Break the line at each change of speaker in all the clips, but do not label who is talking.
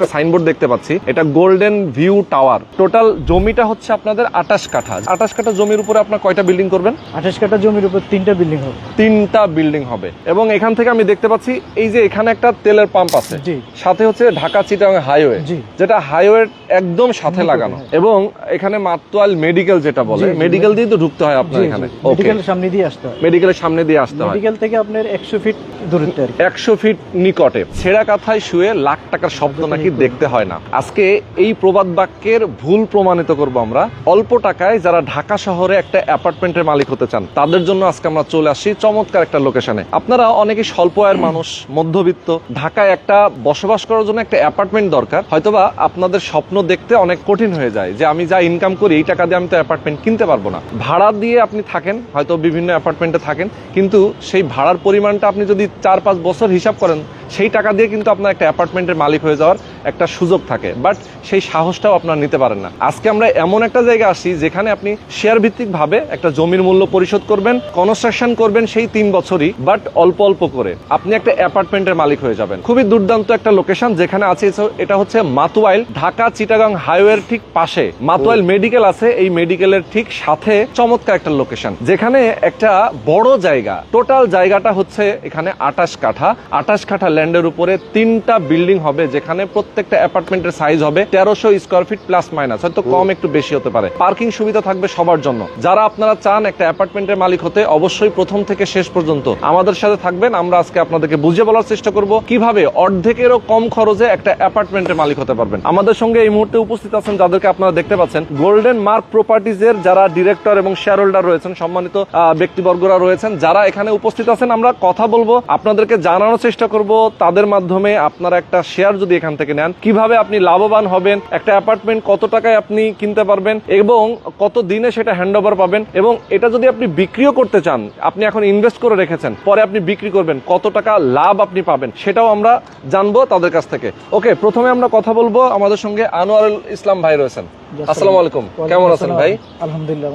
একটা সাইনবোর্ড দেখতে পাচ্ছি। এটা গোল্ডেন ভিউ টাওয়ার। টোটাল জমিটা হচ্ছে আপনাদের আটাশ কাঠা। আটাশ কাঠা জমির উপরে আপনার কয়টা বিল্ডিং করবেন?
আঠাশ কাঠা জমির উপর তিনটা বিল্ডিং হবে।
তিনটা বিল্ডিং হবে। এবং এখান থেকে আমি দেখতে পাচ্ছি এই যে এখানে একটা তেলের পাম্প আছে। সাথে হচ্ছে ঢাকা চিটাং হাইওয়ে। যেটা হাইওয়ে একদম সাথে লাগানো। এবং এখানে মাতোয়াল মেডিকেল যেটা বলে। মেডিকেল দিয়ে তো ঢুকতে হয় আপনার এখানে।
মেডিকেলের সামনে দিয়ে আসতে হয়।
মেডিকেলের সামনে দিয়ে আসতে হয়।
মেডিকেল থেকে আপনার একশো ফিট দূরত্বে
একশো ফিট নিকটে। ছেঁড়া কাথায় শুয়ে লাখ টাকার শব্দ নাকি দেখতে হয় না। আজকে এই প্রবাদ বাক্যের ভুল প্রমাণিত করব আমরা। অল্প টাকায় যারা ঢাকা শহরে একটা অ্যাপার্টমেন্টের মালিক হতে চান, তাদের জন্য আজকে আমরা চলে আসি চমৎকার একটা লোকেশনে আপনারা অনেকে স্বল্প আয়ের মানুষ, মধ্যবিত্ত। ঢাকায় একটা বসবাস করার জন্য একটা অ্যাপার্টমেন্ট দরকার। হয়তোবা আপনাদের স্বপ্ন দেখতে অনেক কঠিন হয়ে যায় যে আমি যা ইনকাম করি, এই টাকা দিয়ে আমি তো অ্যাপার্টমেন্ট কিনতে পারব না। ভাড়া দিয়ে আপনি থাকেন, হয়তো বিভিন্ন অ্যাপার্টমেন্টে থাকেন, কিন্তু সেই ভাড়ার পরিমাণটা আপনি যদি চার পাঁচ বছর হিসাব করেন সেই টাকা দিয়ে কিন্তু আপনার একটা অ্যাপার্টমেন্টের মালিক হয়ে যাওয়ার একটা সুযোগ থাকে। বাট সেই সাহসটাও আপনার নিতে পারেন না। আজকে আমরা এমন একটা জায়গায় আসি যেখানে আপনি শেয়ার ভিত্তিক ভাবে একটা জমির মূল্য পরিশোধ করবেন কনস্ট্রাকশন করবেন সেই তিন বছরই বাট অল্প অল্প করে। আপনি একটা অ্যাপার্টমেন্টের মালিক হয়ে যাবেন। খুবই দুর্দান্ত একটা লোকেশন যেখানে আছে এটা হচ্ছে মাতুয়াইল, ঢাকা চিটাগাং হাইওয়ের ঠিক পাশে। মাতুয়াইল মেডিকেল আছে, এই মেডিকেলের ঠিক সাথে চমৎকার একটা লোকেশন যেখানে একটা বড় জায়গা টোটাল জায়গাটা হচ্ছে এখানে আটাশ কাঠা। আটাশ কাঠা ল্যান্ডের উপরে তিনটা বিল্ডিং হবে যেখানে প্রত্যেকটা অ্যাপার্টমেন্টের সাইজ হবে তেরোশো স্কোয়ার ফিট প্লাস মাইনাস হয়তো কম একটু বেশি হতে পারে। পার্কিং সুবিধা থাকবে সবার জন্য। যারা আপনারা চান একটা অ্যাপার্টমেন্টের মালিক হতে অবশ্যই প্রথম থেকে শেষ পর্যন্ত আমাদের সাথে থাকবেন। আমরা আজকে আপনাদেরকে বুঝিয়ে বলার চেষ্টা করব কীভাবে অর্ধেকেরও কম খরচে একটা অ্যাপার্টমেন্টের মালিক হতে পারবেন। আমাদের সঙ্গে এই মুহূর্তে উপস্থিত আছেন যাদেরকে আপনারা দেখতে পাচ্ছেন গোল্ডেন মার্ক প্রপার্টিজের যারা ডিরেক্টর এবং শেয়ার হোল্ডার রয়েছেন সম্মানিত ব্যক্তিবর্গরা রয়েছেন যারা এখানে উপস্থিত আছেন আমরা কথা বলব আপনাদেরকে জানানোর চেষ্টা করব তাদের মাধ্যমে আপনারা একটা শেয়ার যদি এখান থেকে নেন, কীভাবে আপনি লাভবান হবেন, একটা অ্যাপার্টমেন্ট কত টাকায় আপনি কিনতে পারবেন এবং কত দিনে সেটা হ্যান্ড পাবেন এবং এটা যদি আপনি বিক্রিও করতে চান, আপনি এখন ইনভেস্ট করে রেখেছেন, পরে আপনি বিক্রি করবেন, কত টাকা লাভ আপনি পাবেন, সেটাও আমরা জানব তাদের কাছ থেকে। ওকে প্রথমে আমরা কথা বলব আমাদের সঙ্গে আনোয়ারুল ইসলাম ভাই রয়েছেন। আসসালামু আলাইকুম। কেমন আছেন ভাই?
আলহামদুলিল্লাহ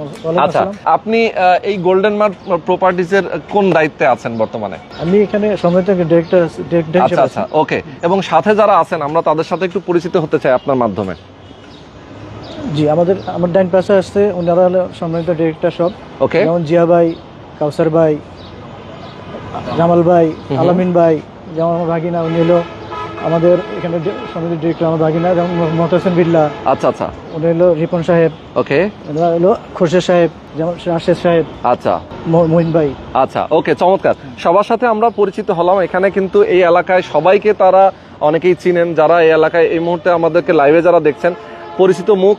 আচ্ছা আপনি এই গোল্ডেন মার্ক প্রপার্টিজের কোন দায়িত্বে আছেন বর্তমানে?
আমি এখানে সময় ডিরেক্টর
আচ্ছা আচ্ছা ওকে এবং সাথে যারা আছেন আমরা তাদের সাথে একটু পরিচিত হতে চাই আপনার মাধ্যমে।
জি আমাদের আমার ডাইন পাশে আসছে ওনারা হলো সম্মানিত ডিরেক্টর সব।
ওকে
যেমন জিয়া ভাই কাউসার ভাই জামাল ভাই। আলামিন ভাই যেমন আমার ভাগিনা উনি হলো আমাদের এখানে সমিতির ডিরেক্টর আমার ভাগিনা যেমন মহতাসেন বিল্লা।
আচ্ছা আচ্ছা।
উনি হলো রিপন সাহেব।
ওকে।
ওনারা হলো খোরশেদ সাহেব যেমন রাশেদ সাহেব।
আচ্ছা।
মহিন ভাই।
আচ্ছা ওকে চমৎকার। সবার সাথে আমরা পরিচিত হলাম। এখানে কিন্তু এই এলাকায় সবাইকে তারা অনেকেই চিনেন যারা এই এলাকায় এই মুহূর্তে আমাদেরকে লাইভে যারা দেখছেন পরিচিত মুখ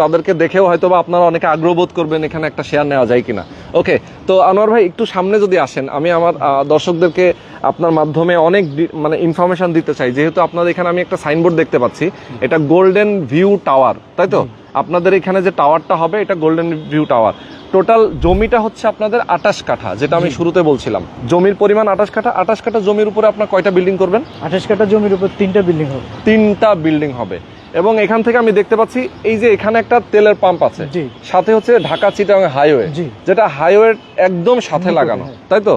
তাদেরকে দেখেও হয়তো বা আপনারা অনেকে আগ্রহ বোধ করবেন এখানে একটা শেয়ার নেওয়া যায় কিনা। ওকে তো আনোয়ার ভাই একটু সামনে যদি আসেন আমি আমার দর্শকদেরকে আপনার মাধ্যমে অনেক মানে ইনফরমেশন দিতে চাই। যেহেতু আপনাদের এখানে আমি একটা সাইনবোর্ড দেখতে পাচ্ছি এটা গোল্ডেন ভিউ টাওয়ার তাই তো? আপনাদের এখানে যে টাওয়ারটা হবে এটা গোল্ডেন ভিউ টাওয়ার টোটাল জমিটা হচ্ছে আপনাদের আটাশ কাঠা যেটা আমি শুরুতে বলছিলাম। জমির পরিমাণ আটাশ কাঠা আটাশ কাঠা জমির উপরে আপনার কয়টা বিল্ডিং করবেন?
আঠাশ কাঠা জমির উপর তিনটা বিল্ডিং হবে।
তিনটা বিল্ডিং হবে। এবং এখান থেকে আমি দেখতে পাচ্ছি এই যে এখানে একটা তেলের পাম্প আছে। সাথে হচ্ছে ঢাকা চিটাং হাইওয়ে। যেটা হাইওয়ে একদম সাথে লাগানো
হ্যাঁ।
তাই তো?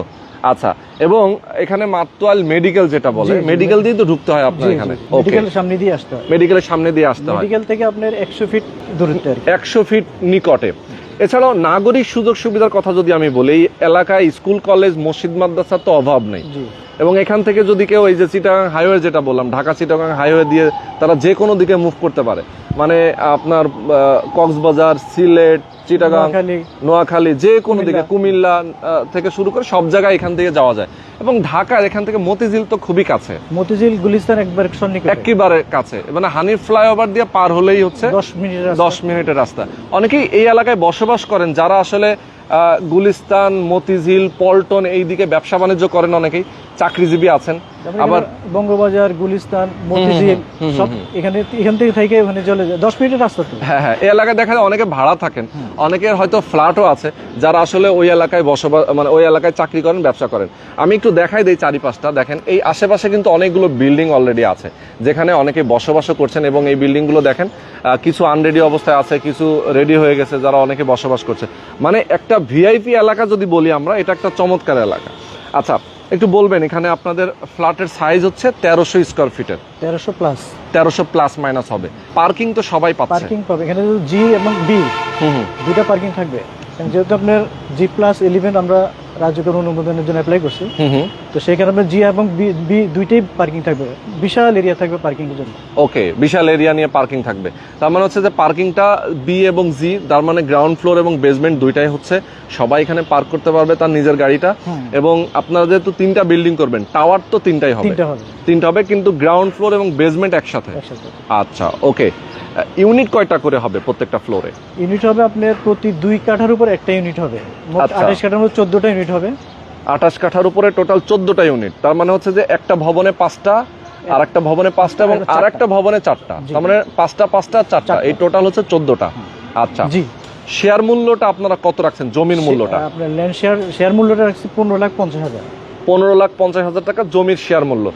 আচ্ছা এবং এখানে মাতোয়াল মেডিকেল যেটা বলে। মেডিকেল দিয়ে তো ঢুকতে হয় আপনার এখানে।
মেডিকেলের সামনে দিয়ে আসতে হয়।
মেডিকেলের সামনে দিয়ে আসতে হয়।
মেডিকেল থেকে আপনার একশো ফিট দূরত্বে।
একশো ফিট নিকটে। এছাড়াও নাগরিক সুযোগ সুবিধার কথা যদি আমি বলি এই এলাকায় স্কুল কলেজ মসজিদ মাদ্রাসার তো অভাব নেই।
জি।
এবং এখান থেকে যদি কেউ এই যে চিটাগাং হাইওয়ে যেটা বললাম ঢাকা চিটাগাং হাইওয়ে দিয়ে তারা যে কোনো দিকে মুভ করতে পারে। মানে আপনার কক্সবাজার সিলেট চিটাগাং
নোয়াখালী।
যে কোনো দিকে
কুমিল্লা।
থেকে শুরু করে সব জায়গায় এখান থেকে যাওয়া যায়। এবং ঢাকার এখান থেকে মতিঝিল তো খুবই কাছে।
মতিঝিল গুলিস্তান একবার
একেবারে কাছে। মানে হানির ফ্লাইওভার দিয়ে পার হলেই হচ্ছে
দশ মিনিট
দশ মিনিটের রাস্তা। অনেকেই এই এলাকায় বসবাস করেন যারা আসলে গুলিস্তান মতিঝিল পল্টন এই দিকে ব্যবসা বাণিজ্য করেন অনেকেই। চাকরিজীবী আছেন। আবার
বঙ্গবাজার গুলিস্তান মতিঝিল সব এখানে এখান থেকে থেকে ওখানে চলে যায়। দশ মিনিটের রাস্তা তো।
হ্যাঁ হ্যাঁ এই এলাকায় দেখা যায় অনেকে ভাড়া থাকেন। অনেকের হয়তো ফ্ল্যাটও আছে যারা আসলে ওই এলাকায় বসবাস মানে ওই এলাকায় চাকরি করেন ব্যবসা করেন। আমি একটু দেখাই দিই চারিপাশটা। দেখেন এই আশেপাশে কিন্তু অনেকগুলো বিল্ডিং অলরেডি আছে যেখানে অনেকে বসবাসও করছেন এবং এই বিল্ডিংগুলো দেখেন কিছু আনরেডি অবস্থায় আছে কিছু রেডি হয়ে গেছে যারা অনেকে বসবাস করছে। মানে একটা ভিআইপি এলাকা যদি বলি আমরা এটা একটা চমৎকার এলাকা। আচ্ছা একটু বলবেন এখানে আপনাদের ফ্ল্যাটের সাইজ হচ্ছে তেরোশো স্কোয়ার ফিটের
তেরোশো প্লাস
তেরোশো প্লাস মাইনাস হবে। পার্কিং তো সবাই পাচ্ছে।
পার্কিং পাবে। এখানে জি এবং বি
হুম হুম।
দুইটা পার্কিং থাকবে। যেহেতু আপনার জি প্লাস ইলেভেন আমরা রাজ্যকর অনুমোদনের জন্য অ্যাপ্লাই করছি। তো সেখানে আপনার জি এবং বি দুইটাই পার্কিং থাকবে। বিশাল এরিয়া থাকবে পার্কিং এর জন্য।
ওকে বিশাল এরিয়া নিয়ে পার্কিং থাকবে। তার মানে হচ্ছে যে পার্কিংটা বি এবং জি তার মানে গ্রাউন্ড ফ্লোর এবং বেসমেন্ট দুইটাই হচ্ছে। সবাই এখানে পার্ক করতে পারবে তার নিজের গাড়িটা। এবং আপনারা যেহেতু তিনটা বিল্ডিং করবেন টাওয়ার তো তিনটাই হবে।
তিনটা হবে।
তিনটা হবে কিন্তু গ্রাউন্ড ফ্লোর এবং বেসমেন্ট একসাথে।
একসাথে।
আচ্ছা ওকে ইউনিট কয়টা করে হবে প্রত্যেকটা ফ্লোরে?
ইউনিট হবে আপনার প্রতি দুই কাঠার উপর একটা ইউনিট হবে। মোট
আচ্ছা।
আঠাশ কাঠার মধ্যে চোদ্দটা ইউনিট হবে।
আঠাশ কাঠার উপরে টোটাল চোদ্দটা ইউনিট। তার মানে হচ্ছে যে একটা ভবনে পাঁচটা আর একটা ভবনে পাঁচটা এবং। আর একটা ভবনে চারটা। তার মানে পাঁচটা পাঁচটা চারটা।
চারটা।
এই টোটাল হচ্ছে চোদ্দটা। আচ্ছা।
জি।
শেয়ার মূল্যটা আপনারা কত রাখছেন? জমির মূল্যটা?
আপনার ল্যান্ড শেয়ার শেয়ার মূল্যটা রাখছি পনেরো লাখ পঞ্চাশ হাজার।
পনেরো লাখ পঞ্চাশ হাজার টাকা জমির শেয়ার মূল্য।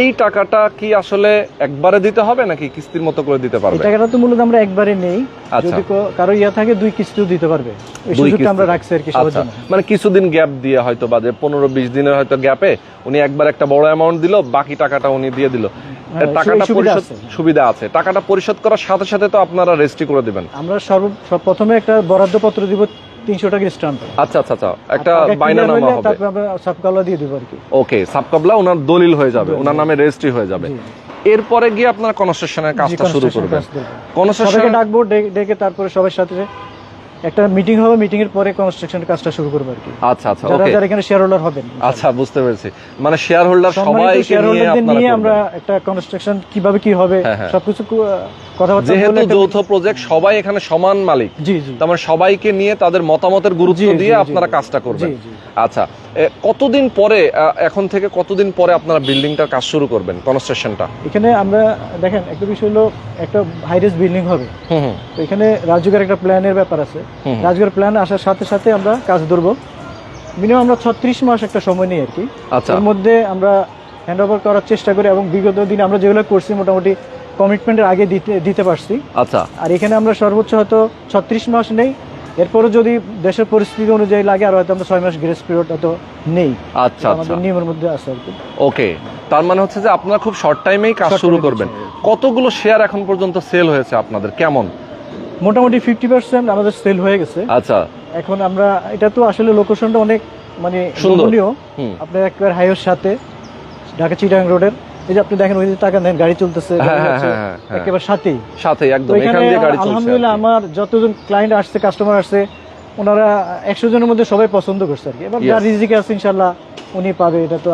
এই টাকাটা কি আসলে একবারে দিতে হবে নাকি কিস্তির মতো করে দিতে পারবে?
টাকাটা তো মূলত আমরা একবারে নেই।
আচ্ছা।
যদি কারও ইয়া থাকে দুই কিস্তিও দিতে পারবে। সুযোগটা আমরা রাখছি আর কি
আচ্ছা। মানে কিছুদিন গ্যাপ দিয়ে হয়তো বা যে পনেরো বিশ দিনের হয়তো গ্যাপে উনি একবার একটা বড় অ্যামাউন্ট দিল বাকি টাকাটা উনি দিয়ে দিল।
হ্যাঁ,
টাকাটা
সুবিধা
পরিশোধ
আছে।
সুবিধা আছে। টাকাটা পরিশোধ করার সাথে সাথে তো আপনারা রেজিস্ট্রি করে দিবেন।
আমরা সর্ব প্রথমে একটা বরাদ্দ পত্র দিব তিনশো টাকা স্ট্যাম্প।
আচ্ছা আচ্ছা আচ্ছা। একটা বাইনানামা হবে।
তারপরে আমরা সাবকালা দিয়ে দেব আর কি।
ওকে সাবকাবলা ওনার দলিল হয়ে যাবে ওনার নামে রেজিস্ট্রি হয়ে যাবে। এরপরে গিয়ে আপনারা কনস্ট্রাকশনের কাজটা শুরু করবেন। কনস্ট্রাকশন
ডাকবো ডেকে তারপরে সবার সাথে একটা মিটিং হবে মিটিং এর পরে কনস্ট্রাকশনের কাজটা শুরু করব আর কি।
আচ্ছা আচ্ছা
যারা যারা এখানে শেয়ার হোল্ডার হবেন
আচ্ছা বুঝতে পেরেছি। মানে শেয়ার হোল্ডার
শেয়ার
নিয়ে
নিয়ে আমরা একটা কনস্ট্রাকশন কীভাবে কি হবে
হ্যাঁ, হ্যাঁ।
সবকিছু কথাবার্তা
যেহেতু যৌথ প্রজেক্ট সবাই এখানে সমান মালিক।
জি জি।
তার মানে সবাইকে নিয়ে তাদের মতামতের গুরুত্ব দিয়ে আপনারা কাজটা করবেন।
জি, জি।
আচ্ছা কতদিন পরে এখন থেকে কতদিন পরে আপনারা বিল্ডিংটার কাজ শুরু করবেন কনস্ট্রাকশনটা
এখানে আমরা দেখেন একটা বিষয় হলো একটা হাইরেস বিল্ডিং হবে। তো এখানে রাজুকের একটা প্ল্যানের ব্যাপার আছে। রাজুকের প্ল্যান আসার সাথে সাথে আমরা কাজ ধরবো। মিনিমাম আমরা ছত্রিশ মাস একটা সময় নিই আর কি।
আচ্ছা।
এর মধ্যে আমরা হ্যান্ড ওভার করার চেষ্টা করি এবং বিগত দিনে আমরা যেগুলো করছি মোটামুটি কমিটমেন্টের আগে দিতে দিতে পারছি।
আচ্ছা।
আর এখানে আমরা সর্বোচ্চ হয়তো ছত্রিশ মাস নেই। এরপরও যদি দেশের পরিস্থিতি অনুযায়ী লাগে আর হয়তো আমরা ছয় মাস গ্রেস পিরিয়ড হয়তো নেই।
আচ্ছা আচ্ছা
আমাদের নিয়মের মধ্যে আছে আর কি।
ওকে তার মানে হচ্ছে যে আপনারা খুব শর্ট টাইমেই কাজ শুরু করবেন। কতগুলো শেয়ার এখন পর্যন্ত সেল হয়েছে আপনাদের? কেমন?
মোটামুটি ফিফটি পার্সেন্ট আমাদের সেল হয়ে গেছে।
আচ্ছা।
এখন আমরা এটা তো আসলে লোকেশনটা অনেক মানে
সুন্দর।
নমনীয়
হুম।
আপনার একবার হাইওয়ের সাথে ঢাকা চিটাং রোডের। এই যে আপনি দেখেন ওই যে টাকা নেন গাড়ি চলতেছে
হ্যাঁ, হ্যাঁ, হ্যাঁ।
একেবারে সাথেই।
সাথে একদম। এখান দিয়ে গাড়ি চলছে
আলহামদুলিল্লাহ আমার যতজন ক্লায়েন্ট আসছে কাস্টমার আসছে ওনারা একশো জনের মধ্যে সবাই পছন্দ করছে আর কি। এবার. যার রিজিকে আছে ইনশাল্লাহ উনি পাবে এটা তো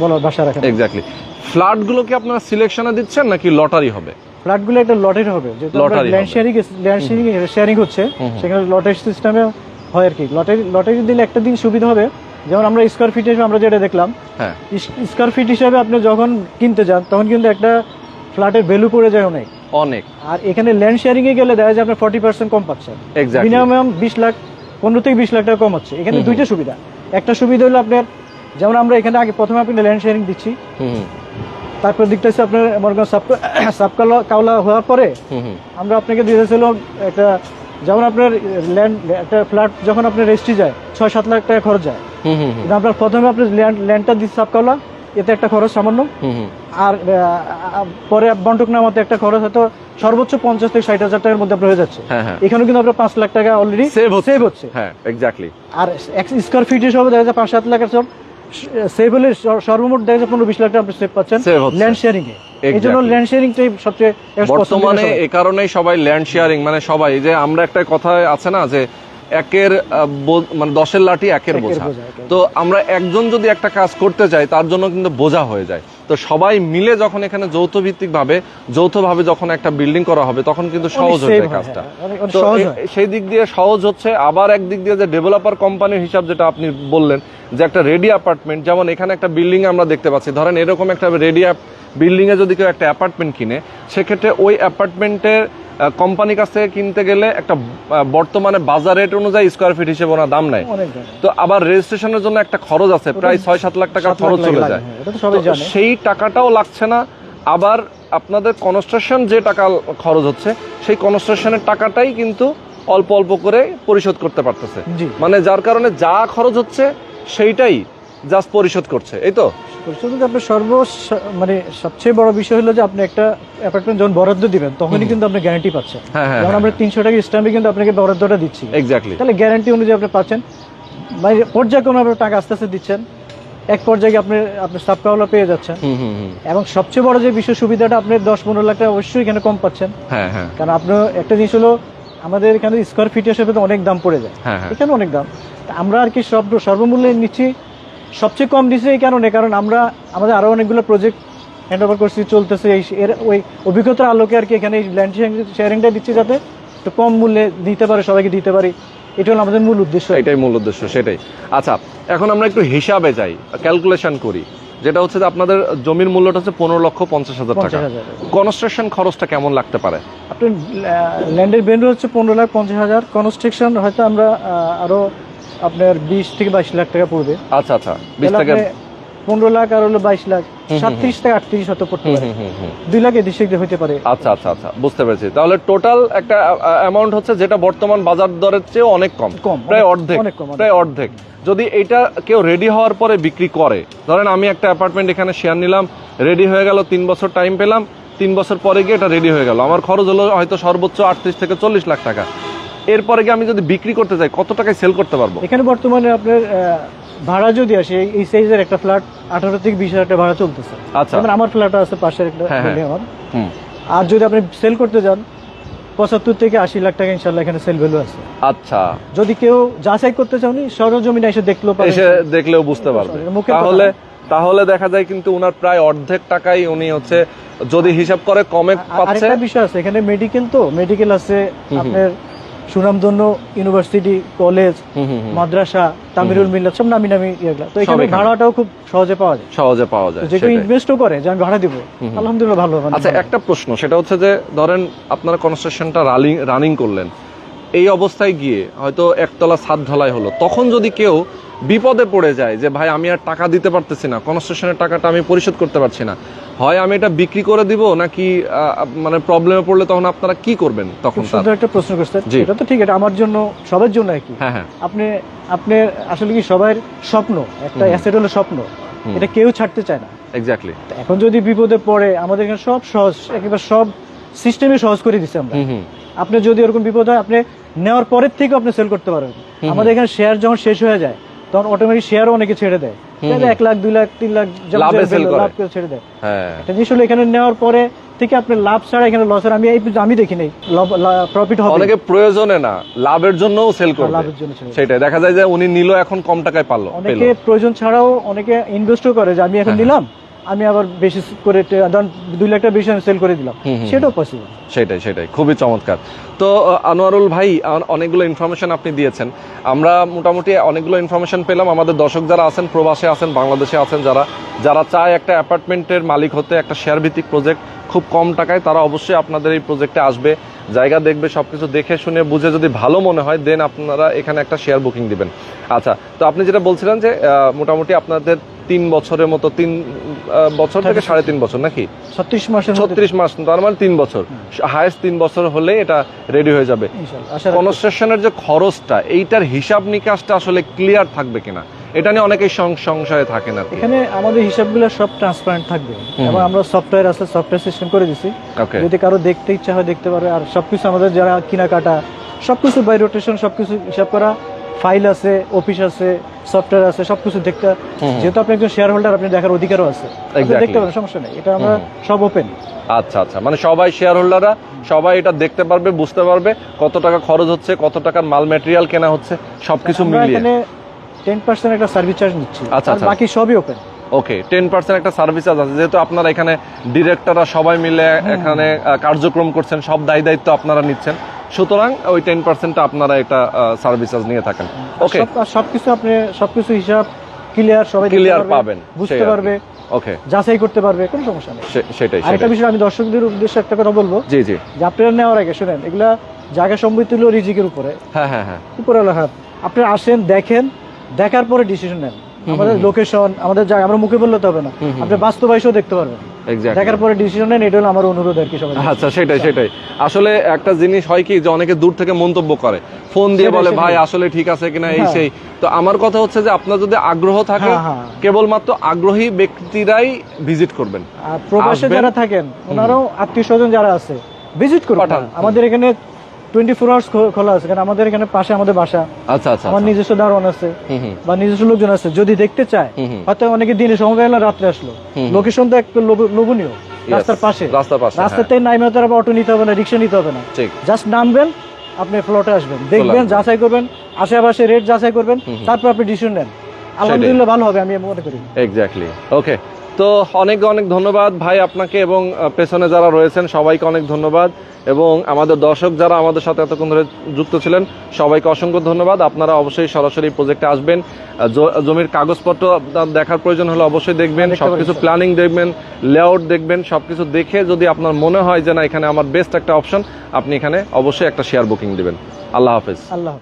বলার বাসা রাখেন
এক্স্যাক্টলি ফ্ল্যাটগুলো কি আপনারা সিলেকশনে দিচ্ছেন নাকি লটারি হবে?
ফ্ল্যাটগুলো একটা লটের হবে। যেহেতু land. Sharing land sharing sharing হচ্ছে। সেখানে লটারি সিস্টেমে হয় আর কি। লটারি লটারি দিলে একটা দিন সুবিধা হবে যেমন আমরা স্কোয়ার ফিট হিসেবে আমরা যেটা দেখলাম স্কোয়ার ফিট হিসাবে আপনি যখন কিনতে যান তখন কিন্তু একটা ফ্ল্যাটের ভ্যালু পড়ে যায় অনেক।
অনেক।
আর এখানে ল্যান্ড শেয়ারিং এ গেলে দেখা যায় আপনার ফর্টি পার্সেন্ট কম পাচ্ছেন মিনিমাম বিশ লাখ পনেরো থেকে বিশ লাখ টাকা কম হচ্ছে। এখানে দুইটা সুবিধা। একটা সুবিধা হলো আপনার যেমন আমরা এখানে আগে প্রথমে আপনি ল্যান্ড শেয়ারিং দিচ্ছি। তারপর দিকটা হচ্ছে আপনার মনে করেন সাবকালা কাওলা হওয়ার পরে আমরা আপনাকে দিয়ে দিয়েছিল একটা যেমন আপনার ল্যান্ড একটা ফ্ল্যাট যখন আপনার রেজিস্ট্রি যায় ছয় সাত লাখ টাকা খরচ যায় আপনার প্রথমে আপনি ল্যান্ড ল্যান্ডটা দিচ্ছে সাবকালা এতে একটা খরচ সামান্য। আর পরে বন্টক নামাতে একটা খরচ হয়তো সর্বোচ্চ পঞ্চাশ থেকে ষাট হাজার টাকার মধ্যে আপনার হয়ে যাচ্ছে।
হ্যাঁ হ্যাঁ।
এখানে কিন্তু আপনার পাঁচ লাখ টাকা অলরেডি
সেভ হচ্ছে। হ্যাঁ এক্স্যাক্টলি
আর স্কোয়ার ফিট হিসাবে দেখা যায় পাঁচ সাত লাখের সব সেভ হলে সর্বমোট দেখা যায় পনেরো বিশ লাখ টাকা আপনি সেভ পাচ্ছেন ল্যান্ড শেয়ারিং এ এই জন্য
ল্যান্ড
ল্যান্ড শেয়ারিংটাই সবচেয়ে
বর্তমানে এ কারণেই সবাই ল্যান্ড শেয়ারিং মানে সবাই যে আমরা একটা কথা আছে না যে একের মানে দশের লাঠি একের বোঝা। তো আমরা একজন যদি একটা কাজ করতে চাই তার জন্য কিন্তু বোঝা হয়ে যায়। তো সবাই মিলে যখন এখানে যৌথ ভিত্তিক ভাবে যৌথভাবে যখন একটা বিল্ডিং করা হবে তখন কিন্তু সহজ হয়ে যায় কাজটা
হ্যাঁ, অনেক
তো। সেই দিক দিয়ে সহজ হচ্ছে। আবার একদিক দিয়ে যে ডেভেলপার কোম্পানির হিসাব যেটা আপনি বললেন যে একটা রেডি অ্যাপার্টমেন্ট যেমন এখানে একটা বিল্ডিং আমরা দেখতে পাচ্ছি। ধরেন এরকম একটা রেডি বিল্ডিং এ যদি কেউ একটা অ্যাপার্টমেন্ট কিনে সেক্ষেত্রে ওই অ্যাপার্টমেন্টের কোম্পানির কাছ থেকে কিনতে গেলে একটা বর্তমানে বাজার রেট অনুযায়ী স্কোয়ার ফিট হিসেবে ওনার দাম নেয়। তো আবার রেজিস্ট্রেশনের জন্য একটা খরচ আছে প্রায় ছয় সাত লাখ
টাকার
খরচ চলে যায়।
হ্যাঁ,
সেই টাকাটাও লাগছে না। আবার আপনাদের কনস্ট্রাকশন যে টাকা খরচ হচ্ছে সেই কনস্ট্রাকশনের টাকাটাই কিন্তু অল্প অল্প করে পরিশোধ করতে পারতেছে। মানে যার কারণে যা খরচ হচ্ছে সেইটাই জাস্ট পরিশোধ করছে এই তো?
যদি আপনার সর্ব মানে সবচেয়ে বড় বিষয় হলো যে আপনি একটা অ্যাপার্টমেন্ট যখন বরাদ্দ দিবেন তখনই কিন্তু আপনি গ্যারান্টি পাচ্ছেন
হ্যাঁ হ্যাঁ
যেমন আমরা তিনশো টাকা স্ট্যাম্পে কিন্তু আপনাকে বরাদ্দটা দিচ্ছি।
এক্স্যাক্টলি
তাহলে গ্যারান্টি অনুযায়ী আপনি পাচ্ছেন। মানে পর্যায়ক্রমে আপনার টাকা আস্তে আস্তে দিচ্ছেন। এক পর্যায়ে আপনি আপনি সাবকাওয়ালা পেয়ে যাচ্ছেন। এবং সবচেয়ে বড় যে বিষয় সুবিধাটা আপনি দশ পনেরো লাখ টাকা অবশ্যই এখানে কম পাচ্ছেন।
হ্যাঁ হ্যাঁ।
কারণ আপনার একটা জিনিস হলো আমাদের এখানে স্কোয়ার ফিট হিসেবে তো অনেক দাম পড়ে যায়। এখানে অনেক দাম। আমরা আর কি সব সর্বমূল্যে নিচ্ছি। সবচেয়ে কম দিচ্ছে এই কারণে কারণ আমরা আমাদের আরও অনেকগুলো প্রজেক্ট হ্যান্ড ওভার করছি চলতেছে এই এর ওই অভিজ্ঞতার আলোকে আর কি এখানে এই ল্যান্ড শেয়ারিংটা দিচ্ছি যাতে একটু কম মূল্যে দিতে পারে সবাইকে দিতে পারি। এটা হলো আমাদের মূল উদ্দেশ্য।
এটাই মূল উদ্দেশ্য সেটাই। আচ্ছা এখন আমরা একটু হিসাবে যাই ক্যালকুলেশন করি। যেটা হচ্ছে যে আপনাদের জমির মূল্যটা হচ্ছে পনেরো লক্ষ পঞ্চাশ হাজার টাকা। কনস্ট্রাকশন খরচটা কেমন লাগতে পারে?
আপনার ল্যান্ডের ভ্যালু হচ্ছে পনেরো লাখ পঞ্চাশ হাজার। কনস্ট্রাকশন হয়তো আমরা আহ, আরও আপনার বিশ থেকে বাইশ লাখ টাকা পড়বে।
আচ্ছা আচ্ছা। বিশ
আপনি পনেরো লাখ আর হলো বাইশ লাখ সাতত্রিশ থেকে আটত্রিশ হয়তো পড়তে পারে। দুই লাখ এদিক সেদিক হতে পারে।
আচ্ছা আচ্ছা আচ্ছা। বুঝতে পেরেছি। তাহলে টোটাল একটা অ্যামাউন্ট হচ্ছে যেটা বর্তমান বাজার দরের চেয়ে অনেক কম।
কম
প্রায় অর্ধেক
কম
প্রায় অর্ধেক। যদি এটা কেউ রেডি হওয়ার পরে বিক্রি করে ধরেন আমি একটা অ্যাপার্টমেন্ট এখানে শেয়ার নিলাম রেডি হয়ে গেল তিন বছর টাইম পেলাম তিন বছর পরে গিয়ে এটা রেডি হয়ে গেল। আমার খরচ হলো হয়তো সর্বোচ্চ আটত্রিশ থেকে চল্লিশ লাখ টাকা। এরপরে আমি যদি বিক্রি করতে চাই কত টাকায় সেল করতে পারব?
এখানে বর্তমানে আপনার ভাড়া যদি আসে এই- সাইজের একটা ফ্ল্যাট আঠারো থেকে বিশ হাজার ভাড়া চলতেছে।
আচ্ছা।
আমার ফ্ল্যাট আছে পাশের একটা
হ্যাঁ, হ্যাঁ।
আমার। আর যদি আপনি সেল করতে যান পঁচাত্তর থেকে আশি লাখ টাকা ইনশাল্লাহ এখানে সেল ভ্যালু আছে।
আচ্ছা।
যদি কেউ যাচাই করতে চাওনি সরজমিনে এসে দেখলেও
এসে দেখলেও বুঝতে পারবে। তাহলে তাহলে দেখা যায় কিন্তু উনার প্রায় অর্ধেক টাকাই উনি হচ্ছে যদি হিসাব করে কমে পাচ্ছে।
বিষয় আছে এখানে মেডিকেল তো মেডিকেল আছে আপনার সুনামধন্য ইউনিভার্সিটি কলেজ। মাদ্রাসা তামিরুল মিল্লাত সব নামি নামি ইয়েগুলা তো এখানে। ভাড়াটাও খুব সহজে পাওয়া যায়
সহজে পাওয়া যায়
যে কেউ। ইনভেস্টও করে যে আমি ভাড়া দিব আলহামদুলিল্লাহ ভালো মানে
আচ্ছা একটা প্রশ্ন সেটা হচ্ছে যে ধরেন আপনারা কনস্ট্রাকশনটা রানিং রানিং করলেন এই অবস্থায় গিয়ে হয়তো একতলা ছাদ ঢালাই হলো। তখন যদি কেউ বিপদে পড়ে যায় যে ভাই আমি আর টাকা দিতে পারতেছি না কনস্ট্রাকশনের টাকাটা আমি পরিশোধ করতে পারছি না। হয় আমি এটা বিক্রি করে দিব নাকি মানে প্রবলেমে পড়লে তখন আপনারা কি করবেন? তখন
সুন্দর একটা প্রশ্ন করছেন।
জি।
এটা তো ঠিক এটা আমার জন্য সবার জন্য একই।
হ্যাঁ হ্যাঁ।
আপনি আপনি আসলে কি সবার স্বপ্ন? একটা অ্যাসেট হলো স্বপ্ন। এটা কেউ ছাড়তে চায় না।
এক্স্যাক্টলি
এখন যদি বিপদে পড়ে আমাদের এখানে সব সহজ একেবারে সব সিস্টেমে সহজ করে দিচ্ছে আমরা। আপনি যদি এরকম বিপদ হয় আপনি নেওয়ার পরের থেকে আপনি সেল করতে পারবেন
হুম।
আমাদের এখানে শেয়ার যখন শেষ হয়ে যায় তখন অটোমেটিক শেয়ারও অনেকে ছেড়ে দেয়। এক লাখ দুই লাখ তিন লাখ
লাভে করে।
করে ছেড়ে দেয়।
হ্যাঁ।
একটা জিনিস হলো এখানে নেওয়ার পরে থেকে আপনি লাভ ছাড়া এখানে লসের আমি আমি দেখি নাই প্রফিট হবে।
অনেকে প্রয়োজনে না লাভের জন্যও সেল করবে।
লাভের জন্য
সেটাই দেখা যায় যে উনি নিল এখন কম টাকায় পারল
অনেকে প্রয়োজন ছাড়াও অনেকে ইনভেস্টও করে যে আমি এখন
হ্যাঁ,
নিলাম আমি আবার বেশি করে ধরেন দুই লাখ টাকা বেশি আমি সেল করে দিলাম। সেটাও পসিবল
সেটাই সেটাই। খুবই চমৎকার। তো আনোয়ারুল ভাই অনেকগুলো ইনফরমেশন আপনি দিয়েছেন। আমরা মোটামুটি অনেকগুলো ইনফরমেশন পেলাম। আমাদের দর্শক যারা আছেন প্রবাসে আছেন বাংলাদেশে আছেন যারা যারা চায় একটা অ্যাপার্টমেন্টের মালিক হতে একটা শেয়ার ভিত্তিক প্রজেক্ট খুব কম টাকায় তারা অবশ্যই আপনাদের এই প্রজেক্টে আসবে। জায়গা দেখবে সব কিছু দেখে শুনে বুঝে যদি ভালো মনে হয় দেন আপনারা এখানে একটা শেয়ার বুকিং দিবেন। আচ্ছা তো আপনি যেটা বলছিলেন যে মোটামুটি আপনাদের তিন বছরের মতো তিন বছর থেকে সাড়ে তিন বছর নাকি?
ছত্রিশ মধ্যে।
ছত্রিশ মাস তার মানে তিন বছর। হায়েস্ট তিন বছর হলে এটা রেডি হয়ে যাবে। কনস্ট্রাকশনের যে খরচটা এইটার হিসাব নিকাশটা আসলে ক্লিয়ার থাকবে কিনা? এটা নিয়ে অনেকেই সংশয়ে থাকেন আর কি।
এখানে আমাদের হিসাবগুলো সব ট্রান্সপারেন্ট থাকবে। এবং আমরা সফটওয়্যার আছে সফটওয়্যার সিস্টেম করে দিছি। যদি কারও দেখতে ইচ্ছা হয় দেখতে পারে আর সবকিছু আমাদের যারা কেনাকাটা সবকিছু বাই রোটেশন সবকিছু হিসাব করা ফাইল আছে অফিস আছে সফটওয়্যার আছে সবকিছু দেখতে যেহেতু আপনি একজন শেয়ার হোল্ডার আপনি দেখার অধিকারও আছে। দেখতে পারেন সমস্যা নেই। এটা আমরা সব ওপেন
আচ্ছা আচ্ছা। মানে সবাই শেয়ার হোল্ডাররা সবাই এটা দেখতে পারবে বুঝতে পারবে কত টাকা খরচ হচ্ছে কত টাকার মাল ম্যাটেরিয়াল কেনা হচ্ছে সবকিছু মিলিয়ে।
এখানে টেন পার্সেন্ট একটা সার্ভিস চার্জ নিচ্ছি।
আচ্ছা, আচ্ছা।
বাকি সবই ওপেন
ওকে টেন পার্সেন্ট একটা সার্ভিস আছে। যেহেতু আপনারা এখানে ডিরেক্টররা সবাই মিলে এখানে কার্যক্রম করছেন সব দায় দায়িত্ব আপনারা নিচ্ছেন। সুতরাং ওই টেন পার্সেন্টটা আপনারা একটা সার্ভিস নিয়ে থাকেন। ওকে
সব সবকিছু আপনি সবকিছু হিসাব ক্লিয়ার সবাই
ক্লিয়ার পাবেন।
বুঝতে। পারবে
ওকে
যাচাই করতে পারবে কোনো সমস্যা নেই।
সেটাই
আরেকটা বিষয় আমি দর্শকদের উদ্দেশ্যে একটা কথা বলব।
জি জি।
যে আপনারা নেওয়ার আগে শুনেন এগুলা জায়গা সম্পত্তি হলো রিজিকের উপরে।
হ্যাঁ হ্যাঁ হ্যাঁ।
উপরে হাত আপনারা আসেন দেখেন দেখার পরে ডিসিশন নেন। আমাদের লোকেশন আমাদের জায়গা আমরা মুখে বললে তো হবে না। আপনি বাস্তবায়সেও দেখতে পারবেন। দেখার পরে ডিসিশন নেন এটা হলো আমার অনুরোধ আর কি সবাই
আচ্ছা সেটাই সেটাই। আসলে একটা জিনিস হয় কি যে অনেকে দূর থেকে মন্তব্য করে। ফোন দিয়ে বলে ভাই আসলে ঠিক আছে কিনা? এই
হ্যাঁ।
সেই। তো আমার কথা হচ্ছে যে আপনার যদি আগ্রহ থাকে
হ্যাঁ, হ্যাঁ।
কেবলমাত্র আগ্রহী ব্যক্তিরাই ভিজিট করবেন।
আর প্রবাসে যারা থাকেন ওনারাও আত্মীয় স্বজন যারা আছে ভিজিট করুন। আমাদের এখানে টোয়েন্টি ফোর আওয়ার্স খোলা আছে কারণ আমাদের এখানে পাশে আমাদের বাসা।
আচ্ছা আচ্ছা
আমার নিজস্ব দারোয়ান আছে বা নিজস্ব লোকজন আছে যদি দেখতে চায়। হয়তো অনেকে দিনে সময় পেলে রাত্রে আসলো। লোকেশন তো একটু লোভনীয় রাস্তার পাশে।
রাস্তার পাশে
রাস্তার
হ্যাঁ।
নাইমে তো অটো নিতে হবে না রিক্সা নিতে হবে না। জাস্ট নামবেন আপনি ফ্লোটে আসবেন। দেখবেন যাচাই করবেন আশেপাশে রেট যাচাই করবেন। তারপর আপনি ডিসিশন নেন। আলহামদুলিল্লাহ ভালো হবে আমি মনে করি।
এক্স্যাক্টলি ওকে তো অনেক অনেক ধন্যবাদ ভাই আপনাকে এবং পেছনে যারা রয়েছেন সবাইকে অনেক ধন্যবাদ এবং আমাদের দর্শক যারা আমাদের সাথে এতক্ষণ ধরে যুক্ত ছিলেন সবাইকে অসংখ্য ধন্যবাদ। আপনারা অবশ্যই সরাসরি প্রজেক্টে আসবেন। জমির কাগজপত্র আপনার দেখার প্রয়োজন হলে অবশ্যই দেখবেন
পারি,
সবকিছু প্ল্যানিং দেখবেন লেআউট দেখবেন সবকিছু দেখে যদি আপনার মনে হয় যে না এখানে আমার বেস্ট একটা অপশন আপনি এখানে অবশ্যই একটা শেয়ার বুকিং দিবেন। আল্লাহ হাফেজ।
আল্লাহ